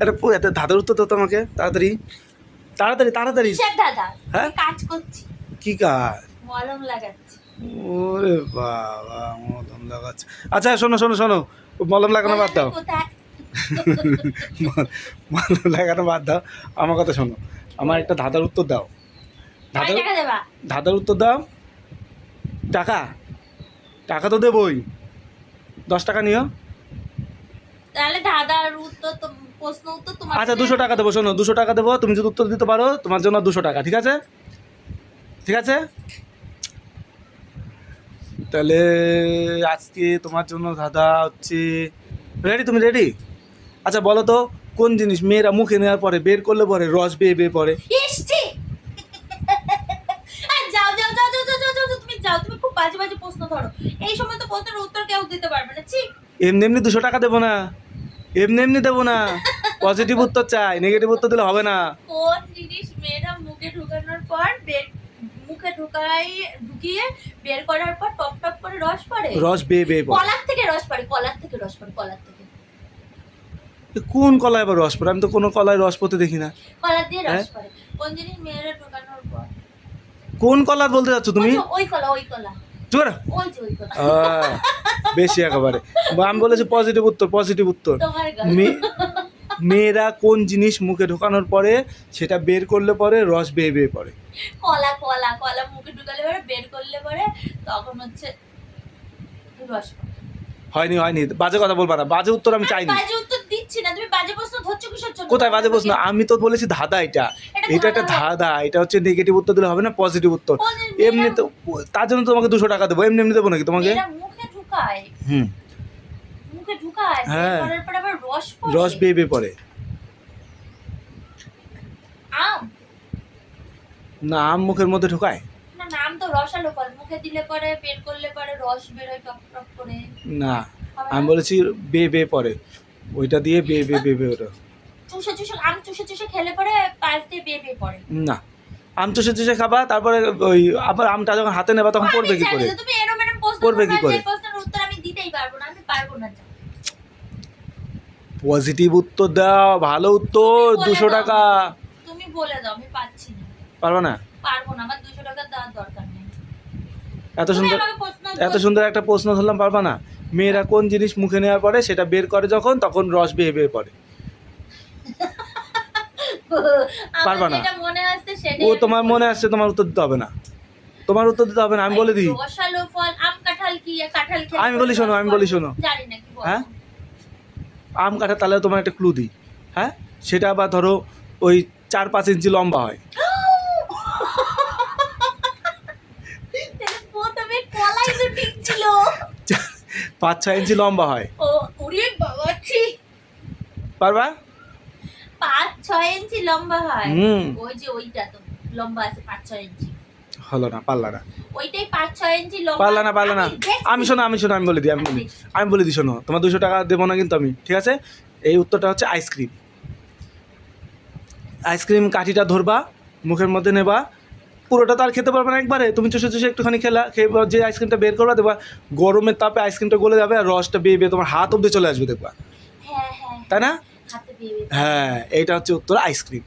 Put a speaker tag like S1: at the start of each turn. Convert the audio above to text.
S1: এটা এত ধাঁধার উত্তর তো তোমাকে তাড়াতাড়ি। তাড়াতাড়ি তাড়াতাড়ি। হ্যাঁ?
S2: কাজ করছি?
S1: কি কাজ?
S2: মলম লাগাচ্ছি।
S1: ওরে বাবা মলম লাগাচ্ছে। আচ্ছা শোনো শোনো শোনো। মলম লাগানো বাদ দাও। মলম লাগানো বাদ দাও। আমার কথা শোনো। আমার একটা ধাঁধার উত্তর দাও। ধাঁধার ধাঁধার উত্তর দাও। টাকা। টাকা তো দেবই। দশ টাকা নিও।
S2: তাহলে দাদার উত্তর তো প্রশ্ন উত্তর তোমার
S1: আচ্ছা দুশো টাকা দেবো শোনো দুশো টাকা দেবো। তুমি যদি উত্তর দিতে পারো তোমার জন্য দুশো টাকা ঠিক আছে? ঠিক আছে? তাহলে আজকে তোমার জন্য দাদা হচ্ছে রেডি তুমি রেডি আচ্ছা বলো তো কোন জিনিস মেয়েরা মুখে নেওয়ার পরে বের করলে পরে রস বেয়ে বেয়ে পড়ে?
S2: ছি।
S1: এমনি এমনি দুশো টাকা দেবো না। এমনি এমনি দেবো না। পজিটিভ উত্তর চাই নেগেটিভ উত্তর দিলে হবে না।
S2: কোন জিনিস মেয়েরা মুখে ঢুকানোর পর মুখে ঢুকাই ঢুকিয়ে বের করার পর টপ টপ করে রস পড়ে?
S1: রস বেয়ে বেয়ে পড়ে।
S2: কলার থেকে রস পড়ে কলার থেকে রস পড়ে কলার থেকে।
S1: কোন কলায় আবার রস পড়ে? আমি তো কোনো কলায় রস পড়তে দেখি না।
S2: কলার দিয়ে
S1: হ্যাঁ?
S2: রস পড়ে। কোন জিনিস মেয়েরা ঢুকানোর পর?
S1: কোন কলার বলতে যাচ্ছ তুমি?
S2: ওই কলা ওই কলা।
S1: জোর
S2: ওই ওই কলা।
S1: বেশি একেবারে। আমি বলেছি পজিটিভ উত্তর পজিটিভ উত্তর। মেয়েরা কোন জিনিস মুখে ঢোকানোর পরে সেটা বের করলে পরে রস বেয়ে বেয়ে পড়ে।
S2: কলা কলা কলা মুখে ঢুকালে পরে বের করলে পরে তখন হচ্ছে রস
S1: হয়নি হয়নি। বাজে কথা বলবা না। বাজে উত্তর আমি চাইনি।
S2: বাজে উত্তর দিচ্ছি না। তুমি বাজে প্রশ্ন ধরছো কিসের জন্য?
S1: কোথায় বাজে প্রশ্ন? আমি তো বলেছি ধাঁধা এটা।
S2: এটা
S1: একটা
S2: ধাঁধা।
S1: এটা হচ্ছে নেগেটিভ উত্তর দিলে হবে না পজিটিভ উত্তর। এমনি তো তার জন্য তোমাকে দুশো টাকা দেবো। এমনি এমনি দেবো নাকি তোমাকে?
S2: ঢুকায়।
S1: হুম।
S2: মুখে ঢুকায়
S1: হ্যাঁ।
S2: করার পর আবার রস পড়ে।
S1: রস বেয়ে পড়ে।
S2: আম।
S1: না আম মুখের মধ্যে ঢোকায়?
S2: না নাম তো রসালো ফল। মুখে দিলে পরে বের করলে পরে রস বেরোয় টক টক করে।
S1: না আমি বলেছি বে বে পড়ে। ওইটা দিয়ে বে বে বে বে ওটা
S2: চুষে চুষে আম চুষে চুষে খেলে পরে পাশ দিয়ে বেয়ে বেয়ে পড়ে।
S1: না। আম চষে চষে খাবা তারপরে ওই আবার আমটা যখন হাতে নেবা তখন পড়বে
S2: আমি
S1: কি করে? পড়বে কি করে?
S2: যে প্রশ্নের উত্তর আমি দিতেই পারব না আমি পারব না যা।
S1: পজিটিভ উত্তর দাও ভালো উত্তর দুশো। টাকা।
S2: তুমি বলে দাও আমি পাচ্ছি না।
S1: পারবা না?
S2: পারব না আমার দুশো টাকা দেওয়ার দরকার নেই।
S1: এত সুন্দর এত সুন্দর একটা প্রশ্ন ধরলাম পারবা না? মেয়েরা কোন জিনিস মুখে নেওয়ার পরে সেটা বের করে যখন তখন রস বেয়ে বেয়ে পড়ে পারবা না।
S2: মনে
S1: ও তোমার মনে আসছে তোমার উত্তর দিতে হবে না। তোমার উত্তর দিতে হবে না আমি বলে দিই।
S2: রসালো ফল আম কাঁঠাল কি কাঁঠাল
S1: আমি বলি শোনো, আমি বলি শোনো। হ্যাঁ? আম কাঠা তাহলে তোমার একটা ক্লু দিই। হ্যাঁ? সেটা আবার ধরো ওই চার পাঁচ ইঞ্চি লম্বা হয়। পাঁচ ছয় ইঞ্চি লম্বা হয়। পারবা?
S2: পাঁচ ছয় ইঞ্চি লম্বা হয়। ওই যে ওইটা তো লম্বা আছে পাঁচ ছয় ইঞ্চি।
S1: হলো না পারলা না।
S2: ওইটাই পাঁচ ছয় ইঞ্চি লম্বা।
S1: পারলা না পারলা না।
S2: আমি।
S1: শোনো আমি শোনো আমি বলে দিই আমি বলি আমি বলে দিই শোনো তোমার দুশো টাকা দেবো না কিন্তু আমি ঠিক আছে? এই উত্তরটা হচ্ছে আইসক্রিম আইসক্রিম কাঠিটা ধরবা মুখের মধ্যে নেবা পুরোটা তো আর খেতে পারবে না একবারে। তুমি চুষে চুষে একটুখানি খেলা খেয়ে যে আইসক্রিমটা বের করবা দেবা গরমের তাপে আইসক্রিমটা গলে যাবে আর রসটা বেয়ে বেয়ে তোমার হাত অব্দি চলে আসবে দেখবা।
S2: হ্যাঁ হ্যাঁ।
S1: তাই না? হ্যাঁ এইটা হচ্ছে উত্তর আইসক্রিম